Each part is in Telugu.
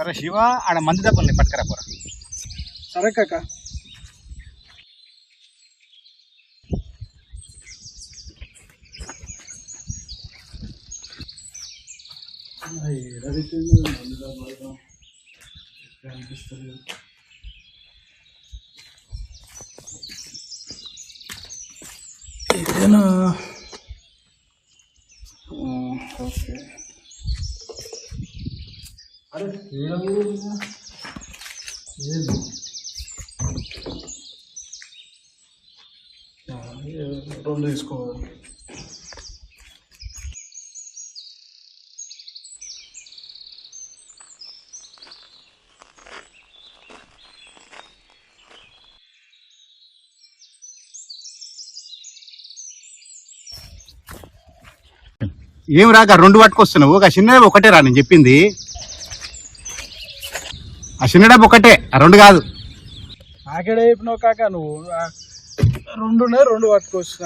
అరే శివ ఆడ మంది డబ్బుల్ని పట్టుకరా పోరా. సరే కాక. ఇదేనా ఓకే అరే ఏడన్నా లేదు ఆ, ఏ- రెండు తీసుకోవాలి. ఏం రాక రెండు పట్టుకొస్తున్నావు. ఒక చిన్నది ఒకటే రా నేను చెప్పింది. చిన్న డబ్బు ఒకటే రెండు కాదు. నాకేడే చెప్పినావు కాక నువ్వు. ఆ, రెండునే రెండు పట్టుకొచ్చిన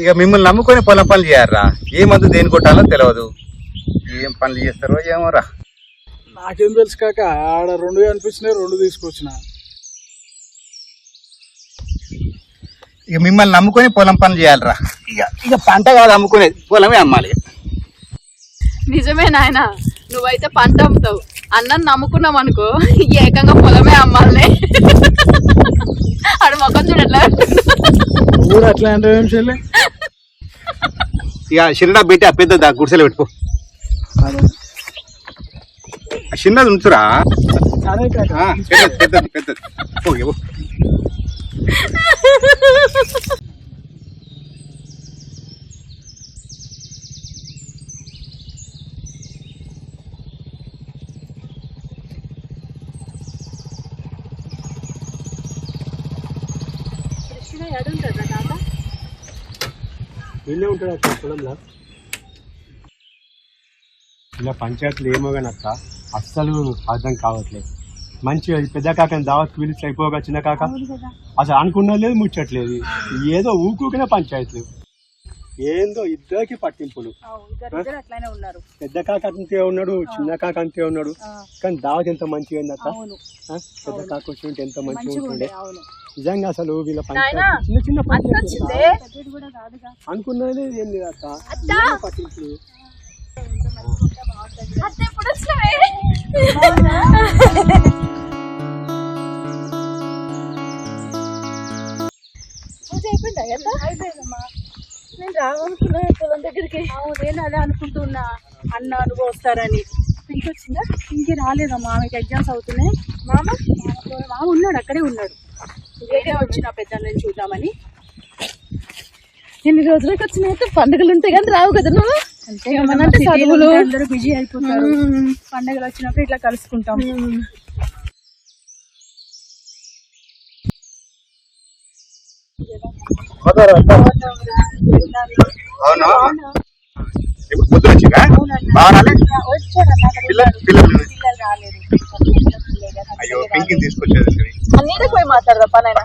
ఇక మిమ్మల్ని నమ్ముకొని పొలం పనులు చేయాలరా. ఏ మందు దేని కొట్టాలో తెలియదు ఏం పనులు చేస్తారో ఏమో రా. నాకేం తెలుసు కాక ఆడ రెండు కనిపించినాయి రెండు తీసుకొచ్చిన. ఇక మిమ్మల్ని నమ్ముకొని పొలం పనులు చేయాలరా. ఇక ఇక పంట కాదు అమ్ముకునేది. పొలమే అమ్మాలి. నిజమే నాయన నువ్వైతే పంట అమ్ముతావు. అన్నం నమ్ముకున్నాం అనుకో ఏకంగా పొలమే అమ్మాలనే ఆడు మొక్కం చూడట్లే కూడా అట్లా అంటే ఏం చెల్లి ఇక డబ్బు పెట్టి ఆ పెద్ద దా గుడిసెలో పెట్టుకో. ఆ చిన్నది ఉంచురా. సరే కాక ఆ, పెద్దది పెద్దది పెద్దది పో, ఇవ్వు. వీళ్ళే ఉంటాడు అక్క? పొలంలో? ఇలా పంచాయతీలు ఏమో కానీ అక్క అస్సలు అర్థం కావట్లేదు. మంచిగా పెద్ద కాకని దావత్ పిలిచి అయిపోగా చిన్న కాక? అసలు అనుకున్నా లేదు ముచ్చట్లేదు. ఏదో ఊకూకనే పంచాయతీలు. ఏందో ఇద్దరికి పట్టింపులు. అట్లానే ఉన్నారు. పెద్ద కాక అంతే ఉన్నాడు చిన్న కాక అంతే ఉన్నాడు. కానీ దావత్ ఎంత మంచిగా ఉంది అక్క? పెద్ద కాక వచ్చినట్టు ఎంత మంచిగా ఉంటుండే? నిజంగా అసలు వీళ్ళ పంచాయతీ చిన్న చిన్న పంచాయతీ అనుకున్నది ఏం లేదు అక్క. పట్టింపులు. నేను రావాలనుకున్నా పొలం దగ్గరికి నేను అదే అనుకుంటున్నా. అన్న నువ్వు వస్తారని. వచ్చిందా పింక్ రాలేదమ్మా ఆమెకి ఎగ్జామ్స్ అవుతున్నాయి. మామ? మామ ఉన్నాడు అక్కడే ఉన్నాడు. వేరే వచ్చిన పెద్ద నేను చూద్దామని. ఎన్ని రోజులకు వచ్చినాయితే పండుగలు ఉంటాయి కానీ రావు కదా నువ్వు? అంటే చదువులు? అందరూ బిజీ అయిపోతారు. పండుగలు వచ్చినప్పుడు ఇట్లా కలుసుకుంటాం. అవునా? ఇప్పుడు పొద్దున వచ్చిందా? బాగానే పిల్లలు పిల్లలు అయ్యో పింకి తీసుకొచ్చేది నీడకు పోయి మాట్లాడదా పనైనా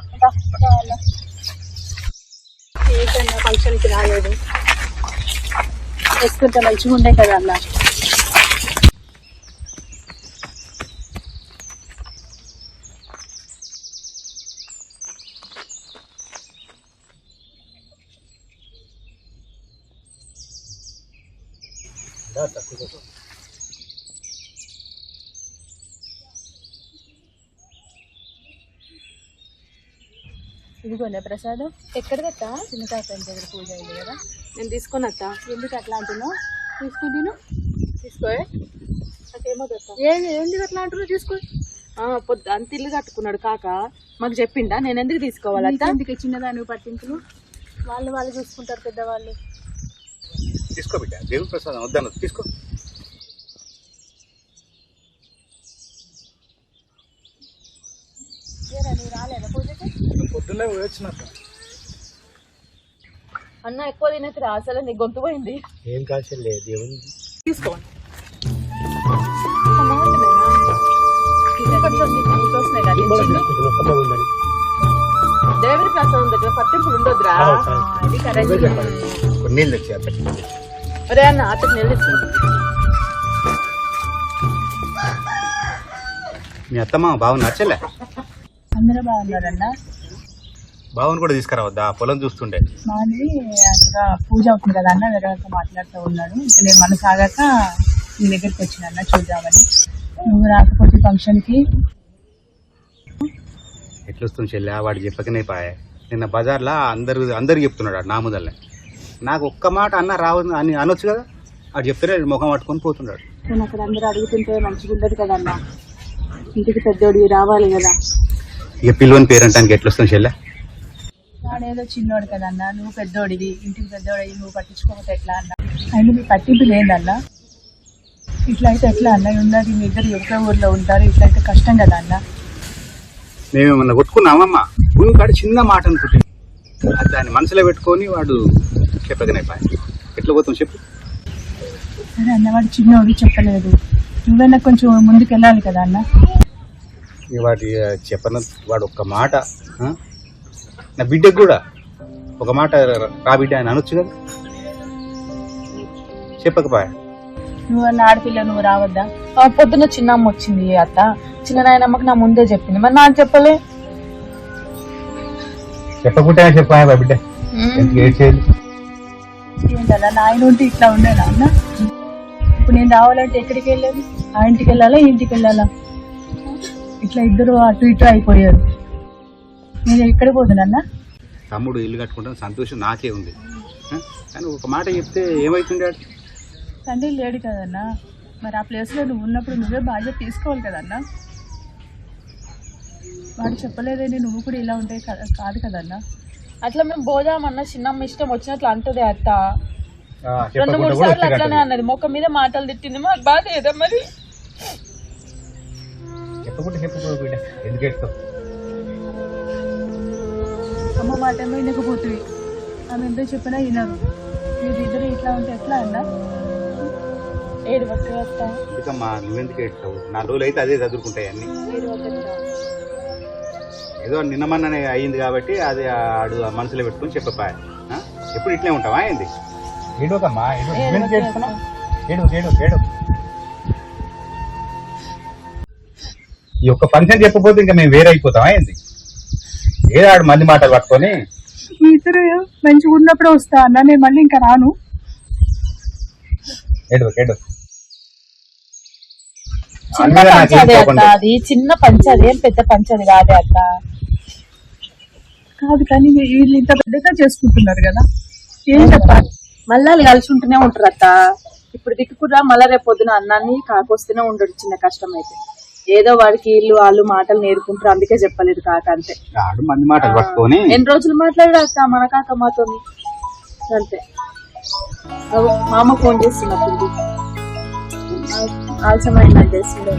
ఏంటన్నా ఫంక్షన్కి రాలేదు. వేసుకుంటే మంచిగా ఉండే కదా అన్న. ఇదిగోనే ప్రసాదం. ఎక్కడ పెట్టా చిన్నకాయ దగ్గర పూజ అయింది కదా. నేను తీసుకొని వస్తా ఎందుకు అట్లా అంటున్నావు? తీసుకుని తిను తీసుకో ఏంది ఎందుకు అట్లా అంటున్నావు? తీసుకో. పొద్దు అంత ఇల్లు కట్టుకున్నాడు కాక. మాకు చెప్పిండా? నేను ఎందుకు తీసుకోవాలి ఎందుకు చిన్నదాని పట్టింపులు వాళ్ళు వాళ్ళు చూసుకుంటారు పెద్దవాళ్ళు. తీసుకో బిడ్డ. దేవుడి ప్రసాదం వద్దాను తీసుకో నువ్వు రాలేదా పూజకి పొద్దున్నే పోయి వచ్చినాక అన్న ఎక్కువ తినకురా అసలు నీ గొంతు పోయింది. ఏం కాల్సిన లేదు దేవుని తీసుకో కొంచెం నీకు నీకు వస్తున్నాయి కదా, ఇచ్చిండు. ఒక్కటే ఉందని దేవుడి ప్రసాదం దగ్గర పట్టింపులు ఉండొద్దురా. అది కరెక్ట్ కొన్ని అరే అన్న అతను నిలుస్తుంది మీ అత్తమ్మ బాగుంది నచ్చలే. అందరూ బాగున్నారన్న? బాగుని కూడా తీసుకురావద్దా? పొలం చూస్తుండే మాది అక్కడ పూజ అవుతుంది కదా అన్న వేరే వాళ్ళతో మాట్లాడుతూ ఉన్నాడు. ఇంకా నేను మన సాగాక నీ దగ్గరికి వచ్చిన అన్న చూద్దామని. నువ్వు రాకపోతే ఫంక్షన్కి. ఎట్లొస్తుంది చెల్లె? వాడు చెప్పకనే పాయే. నిన్న బజార్లో అందరు అందరు చెప్తున్నాడు ఆడు నా ముదల్నే. నాకు ఒక్క మాట అన్న రావద్దు అని అనొచ్చు కదా? వాడు చెప్తేనే ముఖం పట్టుకొని పోతున్నాడు. నేను అక్కడ అందరూ అడుగుతుంటే మంచిగా ఉండదు కదన్న ఇంటికి పెద్దోడివి రావాలి కదా? ఇక పిల్లని పేరంటానికి ఎట్లొస్తుంది చెల్లె? వాడేదో చిన్నోడు కదన్న నువ్వు పెద్దోడివి ఇంటికి పెద్దోడి నువ్వు పట్టించుకోకపోతే ఎట్లా అన్న? అయినా మీ పట్టింపు లేదన్న? ఇట్లా అయితే ఎట్లా అన్న? ఉన్నది మీ ఇద్దరు ఒకే ఊర్లో ఉంటారు ఇట్లా అయితే కష్టం కదా అన్న? మేమేమన్నా కొట్టుకున్నామమ్మా? భూమి కాడ చిన్న మాట అనుకుంటే అది దాన్ని మనసులో పెట్టుకొని వాడు చెప్పకనే పాయ ఎట్లా పోతాం చెప్పు. సరే అన్నవాడు చిన్నోడు చెప్పలేదు. నువ్వైనా కొంచెం ముందుకు వెళ్ళాలి కదా అన్న? వాటి చెప్పన వాడు ఒక్క మాట? నా బిడ్డకు కూడా ఒక మాట రా బిడ్డ అని అనొచ్చు కదా. చెప్పకపాయ? నువ్వు అన్న ఆడపిల్ల నువ్వు రావద్దా? పొద్దున చిన్నమ్మ వచ్చింది అత్త. చిన్న నాయనమ్మకి నా ముందే చెప్పింది. మరి నాకు చెప్పలే? చెప్పకుంటే చెప్పాయ బిడ్డ? నాయన ఉంటే ఇట్లా ఉండేనా అన్న? ఇప్పుడు నేను రావాలంటే ఎక్కడికి వెళ్ళేది ఆ ఇంటికి వెళ్ళాలా? ఈ ఇంటికి వెళ్ళాలా? ఇట్లా ఇద్దరు అటు ఇటు అయిపోయారు. నేను ఎక్కడికి పోతున్నా తమ్ముడు ఇల్లు కట్టుకుంటాను సంతోషం నాకే ఉంది? కానీ ఒక మాట చెప్తే ఏమైతుండే? తండ్రి లేడు కదన్నా. మరి ఆ ప్లేస్లో నువ్వు ఉన్నప్పుడు నువ్వే బాధ్యత తీసుకోవాలి కదన్నా. వాడు చెప్పలేదని నువ్వు కూడా ఇలా ఉంటే కాదు కదన్నా. అట్లా మేము పోదామన్న చిన్నమ్మ ఇష్టం వచ్చినట్లు అంటది అత్త. ఆ, రెండు మూడు సార్లు అట్లానే అన్నది. మొక్క మీద మాటలు తిట్టింది. మాకు బాధ ఏదా మరి? చెప్పకుండా చెప్పకూడదు బిడ్డ. ఎందుకు అమ్మ మాట ఏమో వినకపోతుంది ఆమె ఎంతో చెప్పినా వినరు మీరు ఇద్దరు ఇట్లా ఉంటే ఎట్లా అన్నా? ఏడు ఒక్క ఎందుకమ్మా నువ్వెందుకు ఏడుస్తావు? నాలుగు రోజులు అయితే అదే చదువుకుంటాయి అన్ని. ఏడు ఒక్క ఏదో నిన్న మొన్ననే అయ్యింది కాబట్టి అది ఆడు మనసులో పెట్టుకొని చెప్పపాయ ఆ? ఎప్పుడు ఇట్లే ఉంటావా ఏంది? ఏడోకమ్మా ఏడో నువ్వెందుకు ఏడుస్తున్నావు? ఏడు ఏడు ఏడు. ఈ ఒక్క ఫంక్షన్ చెప్పకపోతే ఇంకా మేము వేరే అయిపోతామా ఏంది? ఏడాడు మంది మాటలు పట్టుకొని మీ ఇద్దరు మంచిగా ఉన్నప్పుడు వస్తా అన్న నేను మళ్ళీ ఇంకా రాను. ఏడు ఏడు చిన్న అది చిన్న పంచాది ఏం పెద్ద పంచాది కాదే అత్త. కాదు కానీ వీళ్ళు ఇంత పెద్దగా చేసుకుంటున్నారు కదా. ఏం చెప్పాలి? మళ్ళీ వాళ్ళు కలిసి ఉంటూనే ఉంటారు అత్త. ఇప్పుడు దిక్కుకురా మళ్ళీ రేపు పొద్దున అన్నాన్ని కాకొస్తూనే ఉండడు చిన్న కష్టం అయితే. ఏదో వాడికి వీళ్ళు వాళ్ళు మాటలు నేర్పుకుంటారు అందుకే చెప్పలేదు కాక అంతే. ఆడు మంది మాటలు పట్టుకొని. ఎన్ని రోజులు మాట్లాడాడు అత్త మన కాక మాతో. అంతే. మా అమ్మ ఫోన్ చేస్తున్నప్పుడు ఆలస్యమైన చేసిండే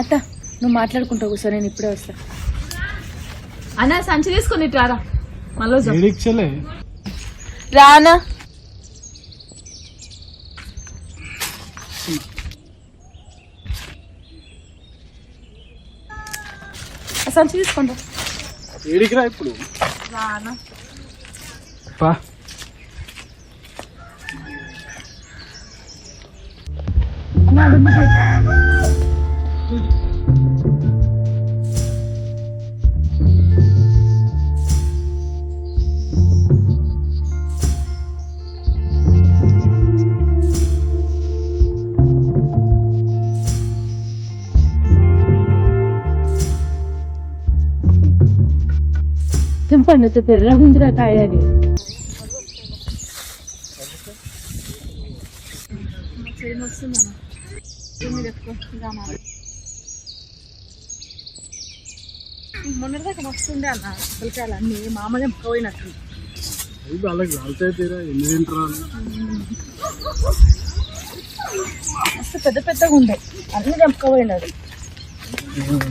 అత్త నువ్వు మాట్లాడుకుంటావు కూర్చో నేను ఇప్పుడే వస్తా. అన్న సంచి తీసుకొని రారా. మళ్ళీ రానా? సంచి తీసుకోండి. ఏడికిరా ఇప్పుడు? రానా. పా. తెంపండి పెర్రగుందిరా కాయ అది మొన్నటిదాకా వస్తుండే అన్న పిల్లకాయలు అన్ని మామ తెంపుకోయినట్టు ఇది వాళ్ళకి రాలితే తీరా ఎన్ని తింటారా మస్తు పెద్ద పెద్దగా ఉండే. అన్ని తెంపుకోపోయినాడు ఎవరు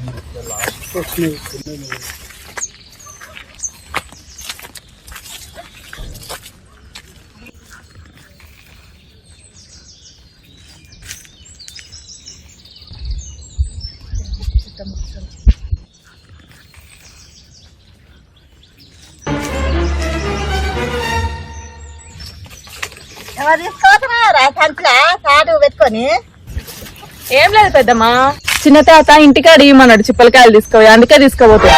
పెట్టుకొని ఏం లేదు పెద్దమ్మా. చిన్న తాత ఇంటికాడ ఇవ్వమన్నాడు చిప్పలకాయలు తీసుకోవాలి అందుకే తీసుకోబోతా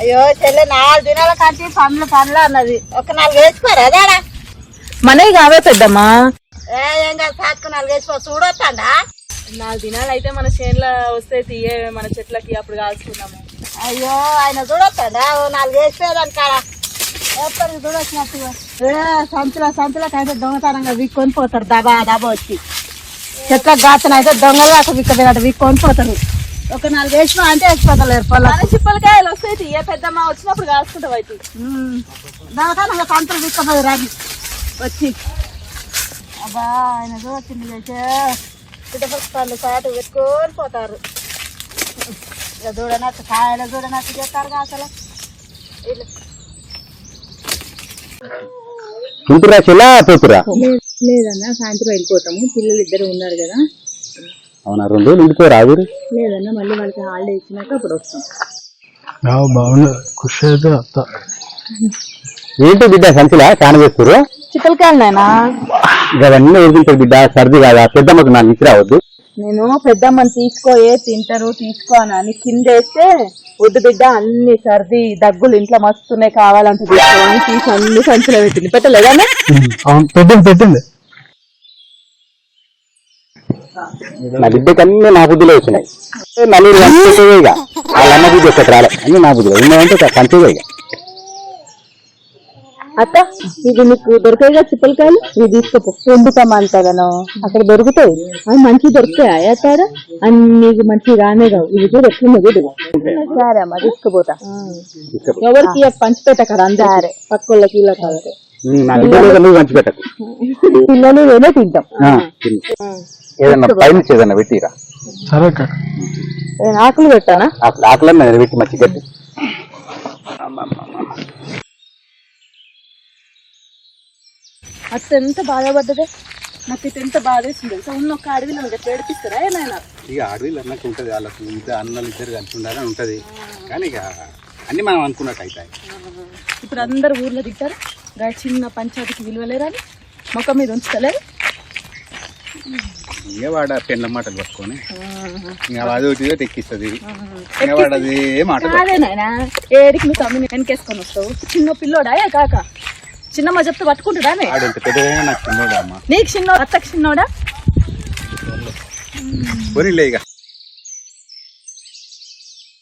అయ్యో చెల్లె నాలుగు దినాల కంటే పండ్లు పండ్లు అన్నది. ఒక నాలుగు వేసుకోరా అదాడా మనవి కావే పెద్దమ్మా. ఏ కాదు సాటుకు నాలుగు వేసుకో చూడొస్తాడా నాలుగు దినాలు అయితే మన చేనులో వస్తే తీయే మన చెట్లకి అప్పుడు కాల్చుకున్నాము. అయ్యో ఆయన చూడొస్తాడా నాలుగు వేసిపోయేదాని కాడ ఎప్పటికి చూడొచ్చినట్టుగా. ఏ సంచుల సంచులకు అయితే దొంగతనంగా విక్కొని పోతారు దబా దబా వచ్చి. చెట్లకు గాతన అయితే దొంగలు అక్కడ విక్కబెట్టాడు విక్కొని పోతారు ఒక నాలుగు వేసినా అంటే వేసిపోతలేరు పొలం మన చిప్పలకాయలు వస్తాయి తీయే పెద్దమ్మ వచ్చినప్పుడు కాల్చుకుంటావు అయితే. దొంగతనంగా సంచులు విక్కపోయి రాగి. వచ్చి. అబ్బా ఆయన చూడొచ్చింది చేసే పిటపళ్ళు సాటు పెట్టుకొని పోతారు ఇక చూడనట్టు కాయలు చూడనట్టు చేస్తారు అసలు వీళ్ళు చుంటురా చెల్లా పోతురా లేదన్నా సాయంత్రం వెళ్ళిపోతాము. పిల్లలు ఇద్దరు ఉన్నారు కదా. అవునా రెండు రోజులు లేదన్నా మళ్ళీ వాళ్ళకి హాలిడే ఇచ్చినాక అప్పుడు వస్తాం. బాగున్నది ఖుషి అయితే అత్త ఏంటి బిడ్డ సంచులా? చేస్తారు ఇవన్నీ ఊరుకుంటారు బిడ్డ సర్ది కాదా? పెద్దమ్మకు నాకు ఇచ్చి రావద్దు. నేను పెద్దమ్మని తీసుకోయే తింటారు తీసుకో అని కింద వేస్తే వద్దు బిడ్డ అన్ని సర్ది దగ్గులు ఇంట్లో మస్తున్నాయి కావాలంటే తీసుకో అని తీసి అన్ని సంచులో పెట్టింది. పెట్టలేదా పెట్టింది పెట్టింది. నా బిడ్డకి అన్ని నా బుద్ధిలో వచ్చినాయి. నలుగురు వాళ్ళ అమ్మ బుద్ధి ఒకటి రాలే. అన్ని నా బుద్ధిలో. ఉన్నాయంటే ఇక. అత్త ఇది నీకు దొరికాయిగా చిప్పలకాయలు ఇవి తీసుకోపో. ఎందుకమ్మంతగానో అక్కడ దొరుకుతాయి. అవి మంచి దొరుకుతాయి అత్తాడ అన్ని నీకు మంచి రానే కావు ఇవి కూడా ఎట్లుందో చూడు. సరే అమ్మా తీసుకుపోతా. ఎవరికి పంచిపెట్ట కదా అందరూ పక్కోళ్ళకి ఇలా కాదు పిల్లలు ఏదో తింటాం. ఏదన్నా పైన ఏదన్నా పెట్టిరా? సరే ఆకులు పెట్టానా? ఆకలన్నా నేను పెట్టి మంచి గట్టి అత్త ఎంత బాధపడ్డదే? నాకు ఇది ఎంత బాధ వేసింది తెలుసా? ఉన్న ఒక అడవిలో ఎట్లా ఏడిపిస్తారా ఏమైనా? ఇక అడవిలో అన్నట్టు ఉంటుంది వాళ్ళకు ఇద్దరు అన్నలు ఇద్దరు కలిసి ఉండాలని ఉంటది. కానీ ఇక అన్ని మనం అనుకున్నట్టు అవుతాయి. ఇప్పుడు అందరు ఊర్లో తింటారు? చిన్న పంచాయతీకి విలువలేరని మొక్క మీద ఉంచుతలేరు? ఇక వాడ పెళ్ళ మాటలు పట్టుకొని ఇంకా అది ఒకటి ఎక్కిస్తుంది. ఇక వాడు అది మాట ఏడికి నువ్వు తమ్మిని వెనకేసుకొని వస్తావు? చిన్న పిల్లోడా? కాక? చిన్నమ్మ చెప్తే పెద్దదైనా నాకు చిన్నోడు అమ్మ? నీకు చిన్నోడు అత్తకి చిన్నోడా? పోనీలే ఇక.